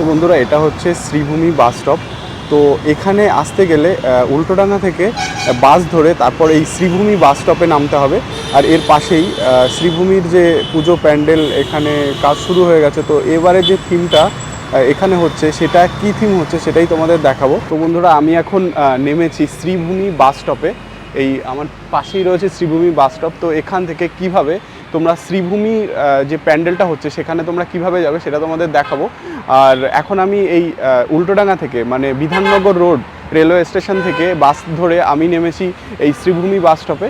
তো বন্ধুরা, এটা হচ্ছে শ্রীভূমি বাস স্টপ। তো এখানে আসতে গেলে উল্টোডাঙ্গা থেকে বাস ধরে তারপর এই শ্রীভূমি বাস স্টপে নামতে হবে। আর এর পাশেই শ্রীভূমির যে পুজো প্যান্ডেল, এখানে কাজ শুরু হয়ে গেছে। তো এবারে যে থিমটা এখানে হচ্ছে, সেটা কি থিম হচ্ছে সেটাই তোমাদের দেখাবো। তো বন্ধুরা, আমি এখন নেমেছি শ্রীভূমি বাস স্টপে। এই, আমার পাশেই রয়েছে শ্রীভূমি বাস স্টপ। তো এখান থেকে কীভাবে তোমরা শ্রীভূমির আহ, যে প্যান্ডেলটা হচ্ছে সেখানে তোমরা কীভাবে যাবে সেটা তোমাদের দেখাবো। আর এখন আমি এই উল্টোডাঙ্গা থেকে মানে বিধাননগর রোড রেলওয়ে স্টেশন থেকে বাস ধরে আমি নেমেছি এই শ্রীভূমি বাস স্টপে।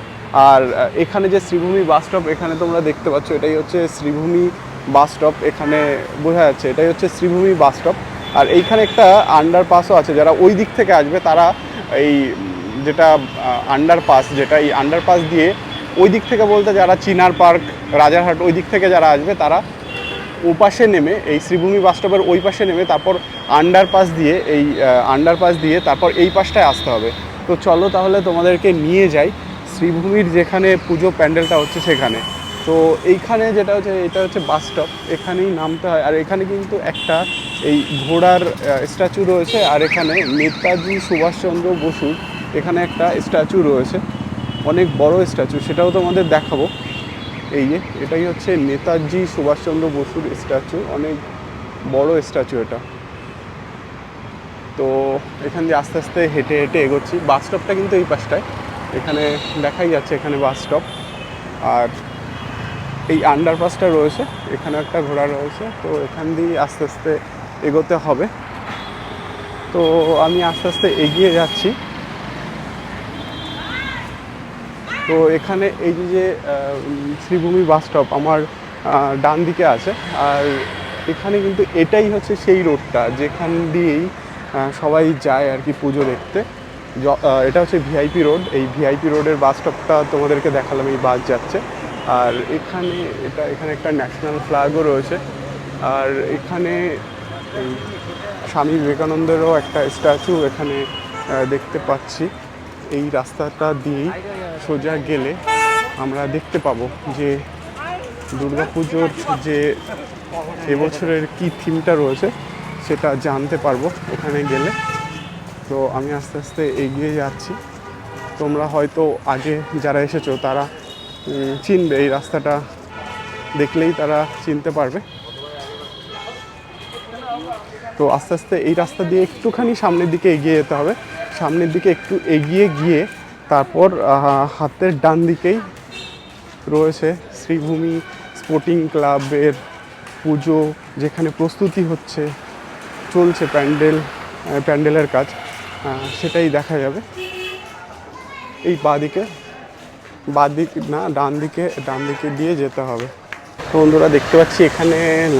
আর এখানে যে শ্রীভূমি বাস স্টপ এখানে তোমরা দেখতে পাচ্ছ এটাই হচ্ছে শ্রীভূমি বাস স্টপ। এখানে বোঝা যাচ্ছে এটাই হচ্ছে শ্রীভূমি বাস স্টপ। আর এইখানে একটা আন্ডারপাসও আছে যারা ওই দিক থেকে আসবে তারা এই যেটা আন্ডারপাস যেটা এই আন্ডারপাস দিয়ে ওই দিক থেকে বলতে যারা চিনার পার্ক, রাজারহাট, ওই দিক থেকে যারা আসবে, তারা ওপাশে নেমে, এই শ্রীভূমি বাস স্টপের ওই পাশে নেমে, তারপর আন্ডারপাস দিয়ে এই আন্ডারপাস দিয়ে তারপর এই পাশটায় আসতে হবে। তো চলো তাহলে তোমাদেরকে নিয়ে যাই। শ্রীভূমির যেখানে পুজো প্যান্ডেলটা হচ্ছে সেখানে। তো এইখানে যেটা হচ্ছে, এটা হচ্ছে বাস স্টপ। এখানেই নামতে হয়। আর এখানে কিন্তু একটা এই ঘোড়ার স্ট্যাচু রয়েছে। আর এখানে নেতাজি সুভাষচন্দ্র বসুর এখানে একটা স্ট্যাচু রয়েছে। অনেক বড় স্ট্যাচু সেটাও তোমাদের দেখাবো। এই যে, এটাই হচ্ছে নেতাজি সুভাষচন্দ্র বসুর স্ট্যাচু অনেক বড় স্ট্যাচু এটা। তো এখান দিয়ে আস্তে আস্তে হেঁটে হেঁটে এগোচ্ছি। বাস স্টপটা কিন্তু এই পাশটায়। এখানে দেখাই যাচ্ছে এখানে বাস স্টপ আর এই আন্ডারপাসটা রয়েছে, এখানে একটা ঘোড়া রয়েছে, তো এখান দিয়ে আস্তে আস্তে এগোতে হবে। তো আমি আস্তে আস্তে এগিয়ে যাচ্ছি। তো এখানে এই যে যে শ্রীভূমি বাস স্টপ আমার ডান দিকে আছে। আর এখানে কিন্তু এটাই হচ্ছে সেই রোডটা যেখান দিয়েই সবাই যায় আর কি পুজো দেখতে। এটা হচ্ছে ভিআইপি রোড। এই ভিআইপি রোডের বাস স্টপটা তোমাদেরকে দেখালাম, এই বাস যাচ্ছে। আর এখানে এটা, এখানে একটা ন্যাশনাল ফ্ল্যাগও রয়েছে। আর এখানে স্বামী বিবেকানন্দেরও একটা স্ট্যাচু এখানে দেখতে পাচ্ছি। এই রাস্তাটা দিয়েই সোজা গেলে আমরা দেখতে পাবো যে দুর্গাপুজোর যে এবছরের কি থিমটা রয়েছে, সেটা জানতে পারব ওখানে গেলে। তো আমি আস্তে আস্তে এগিয়ে যাচ্ছি। তোমরা হয়তো আগে যারা এসেছ, তারা চিনবে, এই রাস্তাটা দেখলেই তারা চিনতে পারবে। তো আস্তে আস্তে এই রাস্তা দিয়ে একটুখানি সামনের দিকে এগিয়ে যেতে হবে। সামনের দিকে একটু এগিয়ে গিয়ে তারপর হাতের ডান দিকেই রয়েছে শ্রীভূমি স্পোর্টিং ক্লাবের পুজো, যেখানে প্রস্তুতি হচ্ছে, চলছে প্যান্ডেল প্যান্ডেলের কাজ। সেটাই দেখা যাবে। এই বাদিকে বাদিক না, ডান দিকে ডান দিকে দিয়ে যেতে হবে। তো বন্ধুরা, দেখতে পাচ্ছি এখানে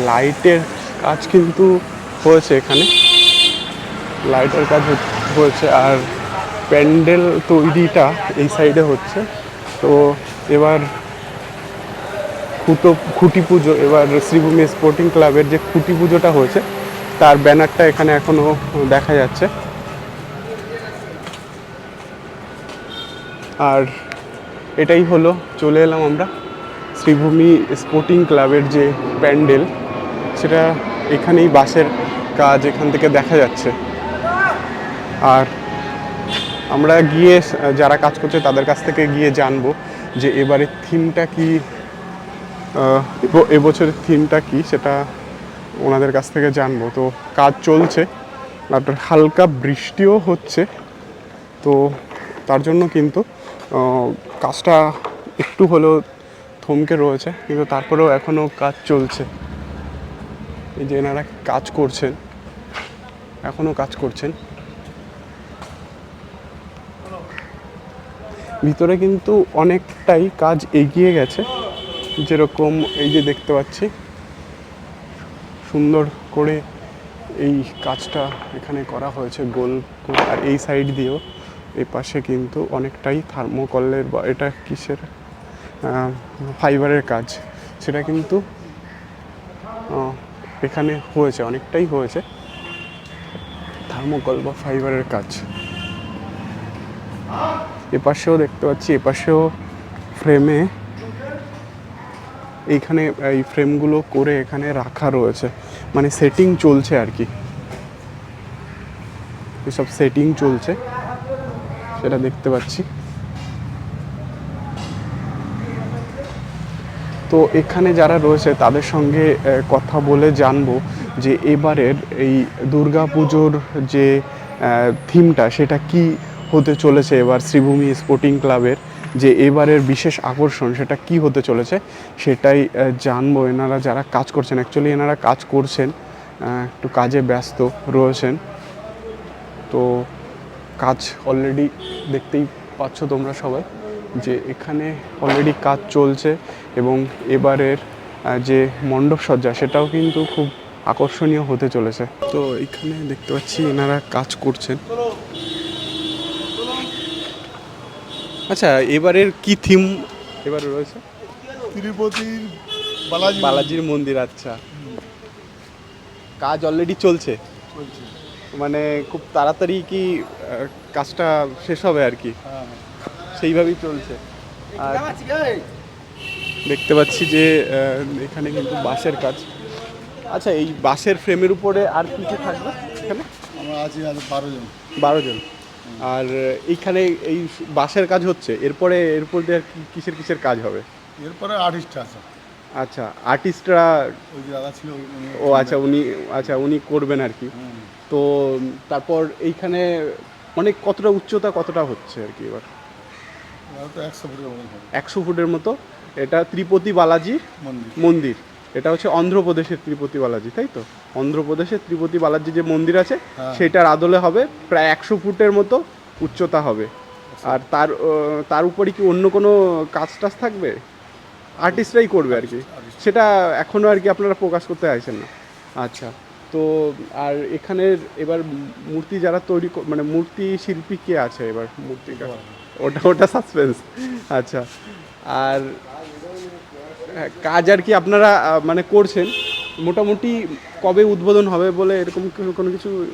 লাইটের কাজ কিন্তু হয়েছে এখানে। লাইটের কাজ হয়েছে আর প্যান্ডেল তৈরিটা এই সাইডে হচ্ছে। তো এবার খুঁটো, খুঁটি পুজো, এবার শ্রীভূমি স্পোর্টিং ক্লাবের যে খুঁটি পুজোটা হয়েছে, তার ব্যানারটা এখানে এখনও দেখা যাচ্ছে। আর এটাই হলো, চলে এলাম আমরা শ্রীভূমি স্পোর্টিং ক্লাবের যে প্যান্ডেল, সেটা এখানেই বাসের কাজ এখান থেকে দেখা যাচ্ছে। আর আমরা গিয়ে যারা কাজ করছে তাদের কাছ থেকে গিয়ে জানব যে এবারে থিমটা কি এবছরের থিমটা কি সেটা ওনাদের কাছ থেকে জানব। তো কাজ চলছে আর হালকা বৃষ্টিও হচ্ছে, তো তার জন্য কিন্তু কাজটা একটু হলেও থমকে রয়েছে, কিন্তু তারপরেও এখনও কাজ চলছে। এই যে এনারা কাজ করছেন এখনও কাজ করছেন। ভিতরে কিন্তু অনেকটাই কাজ এগিয়ে গেছে। যেরকম এই যে দেখতে পাচ্ছি, সুন্দর করে এই কাজটা এখানে করা হয়েছে গোল আর এই সাইড দিয়েও এই পাশে কিন্তু অনেকটাই থার্মোকলের বা এটা কিসের ফাইবারের কাজ। সেটা কিন্তু এখানে হয়েছে, অনেকটাই হয়েছে। থার্মোকল বা ফাইবারের কাজ। এপাশেও দেখতে পাচ্ছি, এপাশেও ফ্রেমে এইখানে, এই ফ্রেমগুলো করে এখানে রাখা রয়েছে। মানে সেটিং চলছে আর কি। এসব সেটিং চলছে, সেটা দেখতে পাচ্ছি। তো এখানে যারা রয়েছে, তাদের সঙ্গে কথা বলে জানব যে এবারের এই দুর্গা পুজোর যে থিমটা সেটা কি হতে চলেছে এবার শ্রীভূমি স্পোর্টিং ক্লাবের যে এবারের বিশেষ আকর্ষণ, সেটা কি হতে চলেছে সেটাই জানব। এনারা যারা কাজ করছেন অ্যাকচুয়ালি এনারা কাজ করছেন একটু কাজে ব্যস্ত রয়েছেন। তো কাজ অলরেডি দেখতেই পাচ্ছ তোমরা সবাই যে এখানে অলরেডি কাজ চলছে এবং এবারের যে মণ্ডপ সজ্জা, সেটাও কিন্তু খুব আকর্ষণীয় হতে চলেছে। তো এখানে দেখতে পাচ্ছি এনারা কাজ করছেন। আচ্ছা এবারের কি থিম এবারে রয়েছে? তিরুপতির বালাজি বালাজির মন্দির আচ্ছা। কাজ অলরেডি চলছে? চলছে। মানে খুব তাড়াতাড়ি কি কাজটা শেষ হবে আর কি? হ্যাঁ। সেইভাবেই চলছে। আর দেখতে পাচ্ছি যে এখানে কিন্তু বাঁশের কাজ। আচ্ছা এই বাঁশের ফ্রেমের উপরে আর কি কি থাকবে এখানে? আমরা আছি আজ বারো জন। বারো জন। আর এইখানে এই বাঁশের কাজ হচ্ছে এরপরে এরপর দিয়ে আর কি- কিসের কিসের কাজ হবে? এরপরে আর্টিস্ট আছে। আচ্ছা আর্টিস্টরা ওই যে দাদা ছিল উনি ও আচ্ছা উনি আচ্ছা উনি করবেন আর কি। হুম। তো তারপর এইখানে অনেক কতটা উচ্চতা কতটা হচ্ছে আর কি এবার? ওরা তো একশো ফুটের হবে। একশো ফুটের মতো। এটা ত্রিপতি বালাজি মন্দির। মন্দির। এটা হচ্ছে অন্ধ্রপ্রদেশের ত্রিপতি বালাজি তাই তো? অন্ধ্রপ্রদেশের ত্রিপতি বালাজি যে মন্দির আছে হ্যাঁ। সেটার আদলে হবে প্রায় একশো ফুটের মতো উচ্চতা হবে। আর তার তার উপরে কি অন্য কোনো কাজ টাজ থাকবে? আর্টিস্টরাই করবে আর কি। সেটা এখনও আর কি আপনারা প্রকাশ করতে চাইছেন না। আচ্ছা তো আর এখানের এবার মূর্তি যারা তৈরি মানে মূর্তি শিল্পী কে আছে এবার মূর্তিটা? ওটা ওটা সাসপেন্স আচ্ছা আর কাজ আর কি আপনারা মানে করছেন। মোটামুটি কবে উদ্বোধন হবে বলে এরকম কোনো- কিছু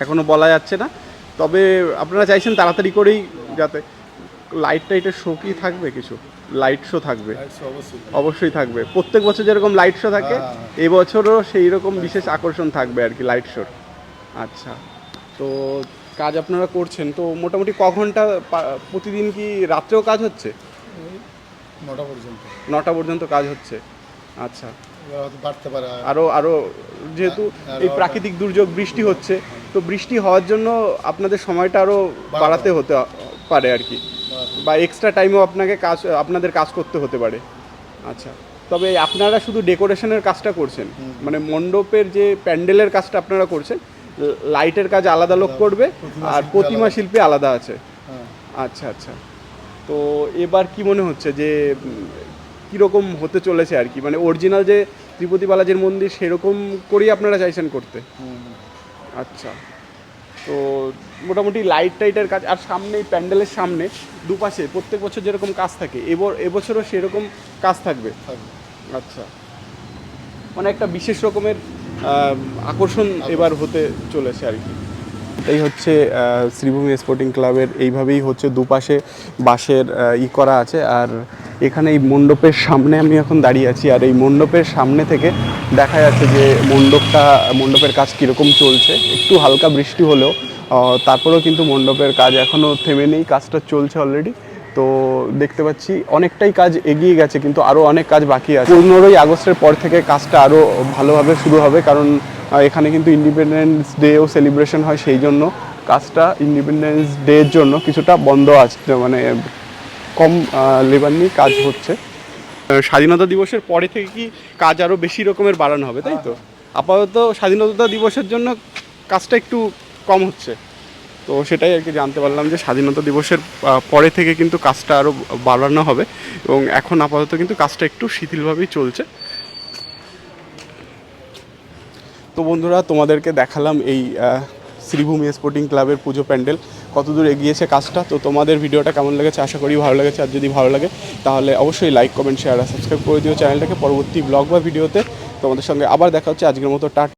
এখনও বলা যাচ্ছে না। তবে আপনারা চাইছেন তাড়াতাড়ি করেই যাতে লাইট টাইটের শো কি থাকবে কিছু? লাইট শো থাকবে। অবশ্যই থাকবে। প্রত্যেক বছর যেরকম লাইট শো থাকে হ্যাঁ। এবছরও সেই রকম বিশেষ আকর্ষণ থাকবে আর কি লাইট শোর আচ্ছা। তো কাজ আপনারা করছেন তো মোটামুটি ক ঘণ্টা প্রতিদিন কি রাত্রেও কাজ হচ্ছে? নটা পর্যন্ত। নটা পর্যন্ত কাজ হচ্ছে। আচ্ছা। বাড়তে পারে আরও আরও যেহেতু এই প্রাকৃতিক দুর্যোগ বৃষ্টি হচ্ছে তো বৃষ্টি হওয়ার জন্য আপনাদের সময়টা আরও বাড়াতে হতে পারে আর কি। বা এক্সট্রা টাইমও আপনাকে কাজ আপনাদের কাজ করতে হতে পারে। আচ্ছা। তবে আপনারা শুধু ডেকোরেশনের কাজটা করছেন। মানে মণ্ডপের যে প্যান্ডেলের কাজটা আপনারা করছেন লাইটের কাজ আলাদা লোক করবে আর প্রতিমা শিল্পী আলাদা আছে। হ্যাঁ। আচ্ছা আচ্ছা। তো এবার কি মনে হচ্ছে যে কীরকম হতে চলেছে আর কি? মানে অরিজিনাল যে ত্রিপতি বালাজির মন্দির সেরকম করেই আপনারা চাইছেন করতে? আচ্ছা। তো মোটামুটি লাইট টাইটের কাজ আর সামনে এই প্যান্ডেলের সামনে দুপাশে প্রত্যেক বছর যেরকম কাজ থাকে এবর এবছরও সেরকম কাজ থাকবে? আচ্ছা। মানে একটা বিশেষ রকমের আকর্ষণ। এবার হতে চলেছে আর কি। এই হচ্ছে শ্রীভূমি স্পোর্টিং ক্লাবের এইভাবেই হচ্ছে দুপাশে বাঁশের ই করা আছে। আর এখানে এই মণ্ডপের সামনে আমি এখন দাঁড়িয়ে আছি। আর এই মণ্ডপের সামনে থেকে দেখা যাচ্ছে যে মণ্ডপটা, মণ্ডপের কাজ কীরকম চলছে। একটু হালকা বৃষ্টি হলেও তারপরেও কিন্তু মণ্ডপের কাজ এখনও থেমে নেই। কাজটা চলছে অলরেডি তো দেখতে পাচ্ছি, অনেকটাই কাজ এগিয়ে গেছে, কিন্তু আরও অনেক কাজ বাকি আছে। পনেরোই আগস্টের পর থেকে কাজটা আরও ভালোভাবে শুরু হবে। কারণ এখানে কিন্তু ইন্ডিপেন্ডেন্স ডেও সেলিব্রেশন হয় সেই জন্য কাজটা ইন্ডিপেন্ডেন্স ডের জন্য কিছুটা বন্ধ আছে মানে কম লেবার নিয়ে কাজ হচ্ছে। স্বাধীনতা দিবসের পরে থেকে কি কাজ আরও বেশি রকমের বাড়ানো হবে, তাই তো? আপাতত স্বাধীনতা দিবসের জন্য কাজটা একটু কম হচ্ছে। তো সেটাই আর কি জানতে পারলাম যে স্বাধীনতা দিবসের পরে থেকে কিন্তু কাজটা আরও বাড়ানো হবে। এবং এখন আপাতত কিন্তু কাজটা একটু শিথিলভাবেই চলছে। তো বন্ধুরা, তোমাদেরকে দেখালাম এই শ্রীভূমি স্পোর্টিং ক্লাবের পুজো প্যান্ডেল। কতদূর এগিয়েছে কাজটা? তো তোমাদের ভিডিওটা কেমন লেগেছে? আশা করি ভালো লেগেছে। আর যদি ভালো লাগে, তাহলে অবশ্যই লাইক কমেন্ট শেয়ার আর সাবস্ক্রাইব করে দিও। চ্যানেলটাকে পরবর্তী ব্লগ বা ভিডিওতে তোমাদের সঙ্গে আবার দেখা হচ্ছে। আজকের মতো টাটা